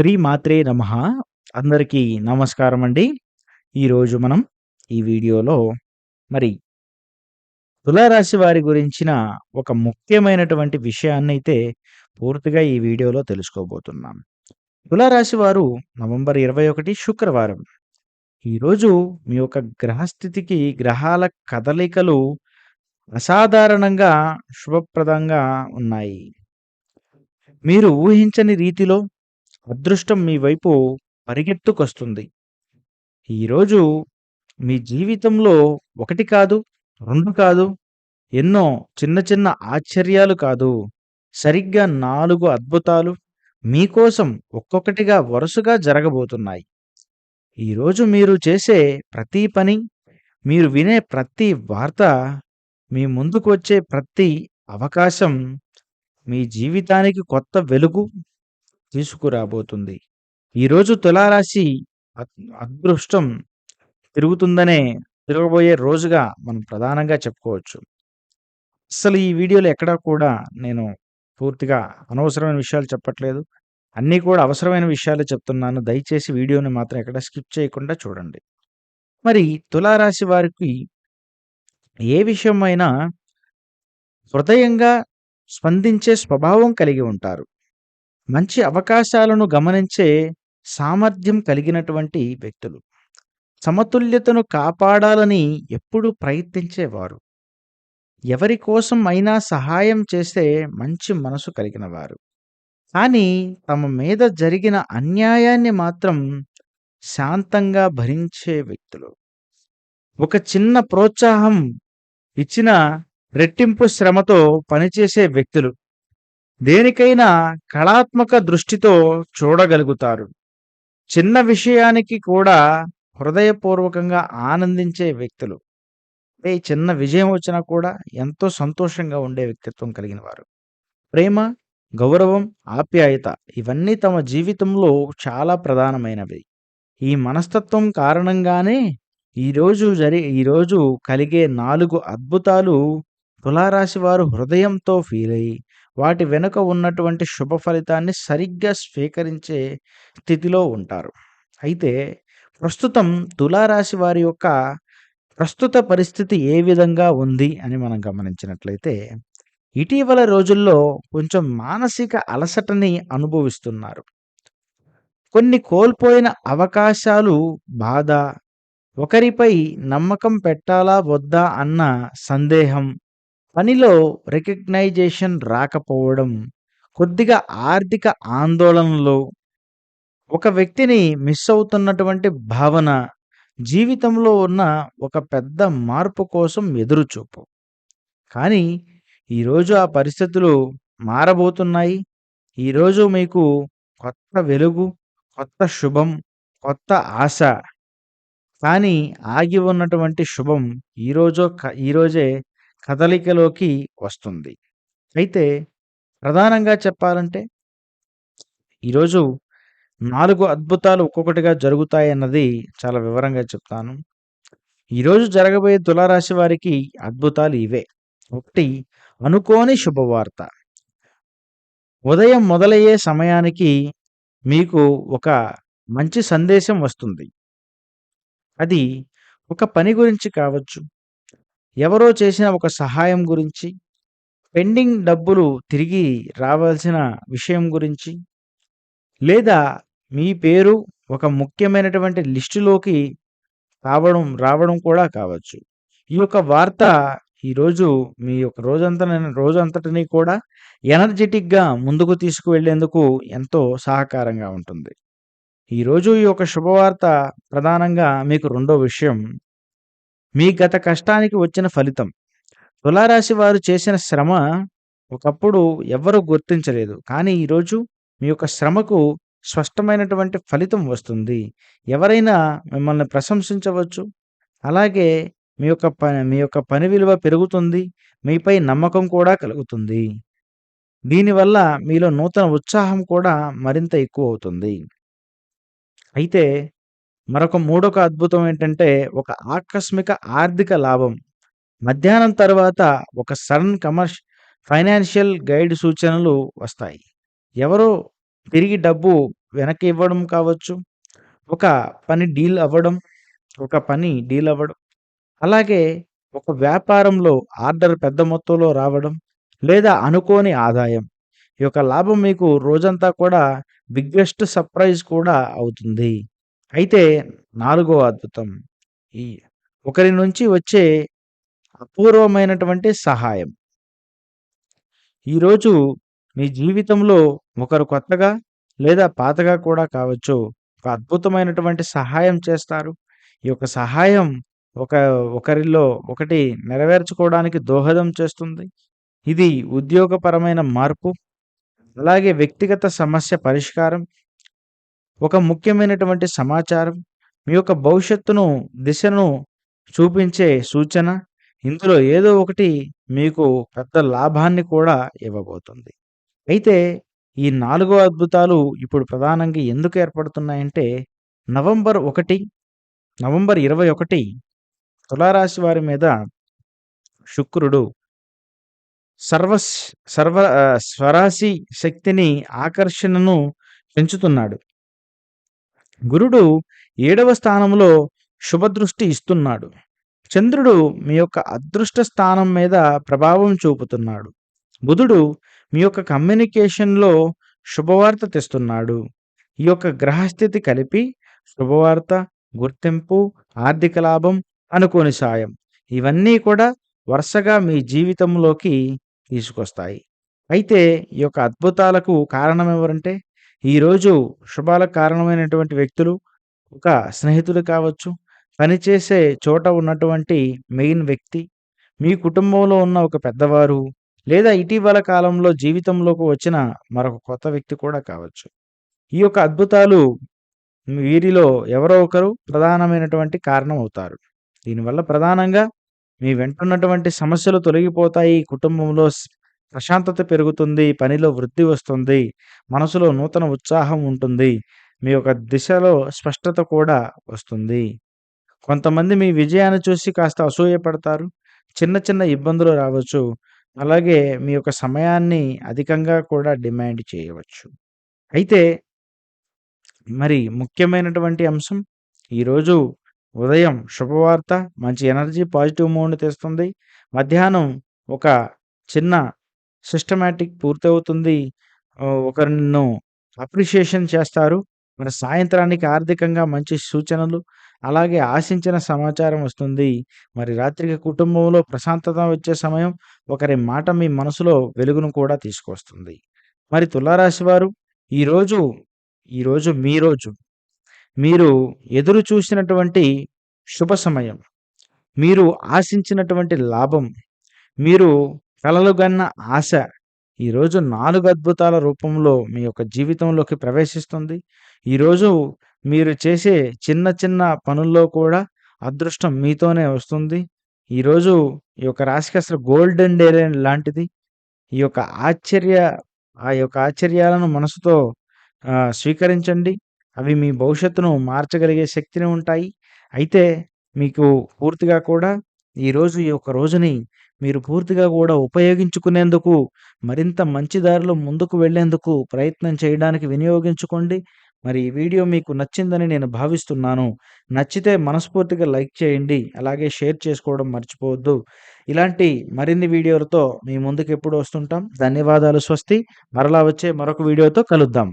శ్రీ మాత్రే నమ. అందరికీ నమస్కారం అండి ఈరోజు మనం ఈ వీడియోలో మరి తులారాశి వారి గురించిన ఒక ముఖ్యమైనటువంటి విషయాన్ని అయితే పూర్తిగా ఈ వీడియోలో తెలుసుకోబోతున్నాం. తులారాశి వారు నవంబర్ ఇరవై ఒకటి శుక్రవారం. ఈరోజు మీ యొక్క గ్రహస్థితికి గ్రహాల కదలికలు అసాధారణంగా శుభప్రదంగా ఉన్నాయి. మీరు ఊహించని రీతిలో అదృష్టం మీ వైపు పరిగెత్తుకొస్తుంది. ఈరోజు మీ జీవితంలో ఒకటి కాదు రెండు కాదు ఎన్నో చిన్న చిన్న ఆశ్చర్యాలు కాదు. సరిగ్గా నాలుగు అద్భుతాలు మీకోసం ఒక్కొక్కటిగా వరుసగా జరగబోతున్నాయి. ఈరోజు మీరు చేసే ప్రతి పని మీరు వినే ప్రతి వార్త మీ ముందుకు వచ్చే ప్రతి అవకాశం మీ జీవితానికి కొత్త వెలుగు తీసుకురాబోతుంది. ఈరోజు తులారాశి అదృష్టం తిరుగుతుందనే తిరగబోయే రోజుగా మనం ప్రధానంగా చెప్పుకోవచ్చు. అసలు ఈ వీడియోలో ఎక్కడా కూడా నేను పూర్తిగా అనవసరమైన విషయాలు చెప్పట్లేదు. అన్నీ కూడా అవసరమైన విషయాలు చెప్తున్నాను. దయచేసి వీడియోని మాత్రం ఎక్కడ స్కిప్ చేయకుండా చూడండి. మరి తులారాశి వారికి ఏ విషయమైనా హృదయంగా స్పందించే స్వభావం కలిగి ఉంటారు. మంచి అవకాశాలను గమనించే సామర్థ్యం కలిగినటువంటి వ్యక్తులు. సమతుల్యతను కాపాడాలని ఎప్పుడూ ప్రయత్నించేవారు. ఎవరి కోసం అయినా సహాయం చేసే మంచి మనసు కలిగిన వారు కానీ తమ మీద జరిగిన అన్యాయాన్ని మాత్రం శాంతంగా భరించే వ్యక్తులు. ఒక చిన్న ప్రోత్సాహం ఇచ్చిన రెట్టింపు శ్రమతో పనిచేసే వ్యక్తులు. దేనికైనా కళాత్మక దృష్టితో చూడగలుగుతారు. చిన్న విషయానికి కూడా హృదయపూర్వకంగా ఆనందించే వ్యక్తులు. ఏ చిన్న విజయం వచ్చినా కూడా ఎంతో సంతోషంగా ఉండే వ్యక్తిత్వం కలిగిన వారు. ప్రేమ గౌరవం ఆప్యాయత ఇవన్నీ తమ జీవితంలో చాలా ప్రధానమైనవి. ఈ మనస్తత్వం కారణంగానే ఈరోజు జరి ఈరోజు కలిగే నాలుగు అద్భుతాలు తులారాశి వారు హృదయంతో ఫీల్ అయ్యి వాటి వెనుక ఉన్నటువంటి శుభ ఫలితాన్ని సరిగ్గా స్వీకరించే స్థితిలో ఉంటారు. అయితే ప్రస్తుతం తులారాశి వారి యొక్క ప్రస్తుత పరిస్థితి ఏ విధంగా ఉంది అని మనం గమనించినట్లయితే ఇటీవల రోజుల్లో కొంచెం మానసిక అలసటని అనుభవిస్తున్నారు. కొన్ని కోల్పోయిన అవకాశాలు బాధ ఒకరిపై నమ్మకం పెట్టాలా వద్దా అన్న సందేహం పనిలో రికగ్నైజేషన్ రాకపోవడం కొద్దిగా ఆర్థిక ఆందోళనలు ఒక వ్యక్తిని మిస్ అవుతున్నటువంటి భావన జీవితంలో ఉన్న ఒక పెద్ద మార్పు కోసం ఎదురుచూపు. కానీ ఈరోజు ఆ పరిస్థితులు మారబోతున్నాయి. ఈరోజు మీకు కొత్త వెలుగు కొత్త శుభం కొత్త ఆశ. కానీ ఆగి ఉన్నటువంటి శుభం ఈరోజు ఈరోజే కదలికలోకి వస్తుంది. అయితే ప్రధానంగా చెప్పాలంటే ఈరోజు నాలుగు అద్భుతాలు ఒక్కొక్కటిగా జరుగుతాయి అన్నది చాలా వివరంగా చెప్తాను. ఈరోజు జరగబోయే తులారాశి వారికి అద్భుతాలు ఇవే. ఒకటి అనుకోని శుభవార్త. ఉదయం మొదలయ్యే సమయానికి మీకు ఒక మంచి సందేశం వస్తుంది. అది ఒక పని గురించి కావచ్చు ఎవరో చేసిన ఒక సహాయం గురించి పెండింగ్ డబ్బులు తిరిగి రావాల్సిన విషయం గురించి లేదా మీ పేరు ఒక ముఖ్యమైనటువంటి లిస్టులోకి రావడం రావడం కూడా కావచ్చు. ఈ యొక్క వార్త ఈరోజు మీ యొక్క రోజంతా రోజంతటిని కూడా ఎనర్జెటిక్గా ముందుకు తీసుకువెళ్ళేందుకు ఎంతో సహకారంగా ఉంటుంది. ఈరోజు ఈ యొక్క శుభవార్త ప్రధానంగా మీకు రెండో విషయం మీ గత కష్టానికి వచ్చిన ఫలితం. తులారాశి వారు చేసిన శ్రమ ఒకప్పుడు ఎవ్వరూ గుర్తించలేదు. కానీ ఈరోజు మీ యొక్క శ్రమకు స్పష్టమైనటువంటి ఫలితం వస్తుంది. ఎవరైనా మిమ్మల్ని ప్రశంసించవచ్చు. అలాగే మీ యొక్క పని మీ యొక్క పని విలువ పెరుగుతుంది. మీపై నమ్మకం కూడా కలుగుతుంది. దీనివల్ల మీలో నూతన ఉత్సాహం కూడా మరింత ఎక్కువ అవుతుంది. అయితే మరొక మూడొక అద్భుతం ఏంటంటే ఒక ఆకస్మిక ఆర్థిక లాభం మధ్యాహ్నం తర్వాత ఒక సడన్ కమర్ష్ ఫైనాన్షియల్ గైడ్ సూచనలు వస్తాయి ఎవరో తిరిగి డబ్బు వెనక్కి ఇవ్వడం కావచ్చు. ఒక పని డీల్ అవ్వడం, ఒక పని డీల్ అవ్వడం. అలాగే ఒక వ్యాపారంలో ఆర్డర్ పెద్ద మొత్తంలో రావడం, లేదా అనుకోని ఆదాయం. ఈ యొక్క లాభం మీకు రోజంతా కూడా బిగ్గెస్ట్ సర్ప్రైజ్ కూడా అవుతుంది. అయితే నాలుగో అద్భుతం. ఈ ఒకరి నుంచి వచ్చే అపూర్వమైనటువంటి సహాయం. ఈరోజు మీ జీవితంలో ఒకరు కొత్తగా లేదా పాతగా కూడా కావచ్చు. ఒక అద్భుతమైనటువంటి సహాయం చేస్తారు. ఈ యొక్క సహాయం ఒక ఒకరిలో ఒకటి నెరవేర్చుకోవడానికి దోహదం చేస్తుంది. ఇది ఉద్యోగపరమైన మార్పు, అలాగే వ్యక్తిగత సమస్య పరిష్కారం, ఒక ముఖ్యమైనటువంటి సమాచారం, మీ యొక్క భవిష్యత్తును, దిశను చూపించే సూచన. ఇందులో ఏదో ఒకటి మీకు పెద్ద లాభాన్ని కూడా ఇవ్వబోతుంది. అయితే ఈ నాలుగో అద్భుతాలు ఇప్పుడు ప్రధానంగా ఎందుకు ఏర్పడుతున్నాయంటే నవంబర్ ఒకటి నవంబర్ 21 తులారాశి వారి మీద శుక్రుడు సర్వస్ సర్వ స్వరాశి శక్తిని ఆకర్షణను పెంచుతున్నాడు. గురుడు ఏడవ స్థానంలో శుభదృష్టి ఇస్తున్నాడు. చంద్రుడు మీ యొక్క అదృష్ట స్థానం మీద ప్రభావం చూపుతున్నాడు. బుధుడు మీ యొక్క కమ్యూనికేషన్‌లో శుభవార్త తెస్తున్నాడు. ఈ యొక్క గ్రహస్థితి కలిపి శుభవార్త, గుర్తింపు, ఆర్థిక లాభం, అనుకోని సాయం. ఇవన్నీ కూడా వరుసగా మీ జీవితంలోకి తీసుకొస్తాయి. అయితే ఈ యొక్క అద్భుతాలకు కారణం ఎవరంటే ఈరోజు శుభాల కారణమైనటువంటి వ్యక్తులు ఒక స్నేహితులు కావచ్చు, పనిచేసే చోట ఉన్నటువంటి మెయిన్ వ్యక్తి, మీ కుటుంబంలో ఉన్న ఒక పెద్దవారు, లేదా ఇటీవల కాలంలో జీవితంలోకి వచ్చిన మరొక కొత్త వ్యక్తి కూడా కావచ్చు. ఈ యొక్క అద్భుతాలు వీరిలో ఎవరో ఒకరు ప్రధానమైనటువంటి కారణం అవుతారు. దీనివల్ల ప్రధానంగా మీ వెంటున్నటువంటి సమస్యలు తొలగిపోతాయి. కుటుంబంలో ప్రశాంతత పెరుగుతుంది. పనిలో వృద్ధి వస్తుంది. మనసులో నూతన ఉత్సాహం ఉంటుంది. మీ యొక్క దిశలో స్పష్టత కూడా వస్తుంది. కొంతమంది మీ విజయాన్ని చూసి కాస్త అసూయపడతారు. చిన్న చిన్న ఇబ్బందులు రావచ్చు. అలాగే మీ యొక్క సమయాన్ని అధికంగా కూడా డిమాండ్ చేయవచ్చు. అయితే మరి ముఖ్యమైనటువంటి అంశం ఈరోజు ఉదయం శుభవార్త మంచి ఎనర్జీ, పాజిటివ్ మూడ్‌ని తెస్తుంది. మధ్యాహ్నం ఒక చిన్న సిస్టమాటిక్ పూర్తవుతుంది. ఆహ్, ఒకరు నిన్ను అప్రిషియేషన్ చేస్తారు. మరి సాయంత్రానికి ఆర్థికంగా మంచి సూచనలు, అలాగే ఆశించిన సమాచారం వస్తుంది. మరి రాత్రికి కుటుంబంలో ప్రశాంతత వచ్చే సమయం, ఒకరి మాట మీ మనసులో వెలుగును కూడా తీసుకొస్తుంది. మరి తులారాశి వారు ఈరోజు, ఈరోజు మీ రోజు. మీరు ఎదురు చూసినటువంటి శుభ సమయం. మీరు ఆశించినటువంటి లాభం. మీరు కలలుగన్న ఆశ ఈరోజు నాలుగు అద్భుతాల రూపంలో మీ యొక్క జీవితంలోకి ప్రవేశిస్తుంది. ఈరోజు మీరు చేసే చిన్న చిన్న పనుల్లో కూడా అదృష్టం మీతోనే వస్తుంది. ఈరోజు ఈ యొక్క రాశికి అసలు గోల్డెన్ డే లాంటిది. ఈ యొక్క ఆశ్చర్య ఆ యొక్క ఆశ్చర్యాలను మనసుతో స్వీకరించండి. అవి మీ భవిష్యత్తును మార్చగలిగే శక్తిని ఉంటాయి. అయితే మీకు పూర్తిగా కూడా ఈరోజు ఈ యొక్క రోజుని మీరు పూర్తిగా కూడా ఉపయోగించుకునేందుకు, మరింత మంచి దారిలో ముందుకు వెళ్ళేందుకు ప్రయత్నం చేయడానికి వినియోగించుకోండి. మరి ఈ వీడియో మీకు నచ్చిందని నేను భావిస్తున్నాను. నచ్చితే మనస్ఫూర్తిగా లైక్ చేయండి. అలాగే షేర్ చేసుకోవడం మర్చిపోవద్దు. ఇలాంటి మరిన్ని వీడియోలతో మీ ముందుకు ఎప్పుడు వస్తుంటాం. ధన్యవాదాలు. స్వస్తి. మరలా వచ్చే మరొక వీడియోతో కలుద్దాం.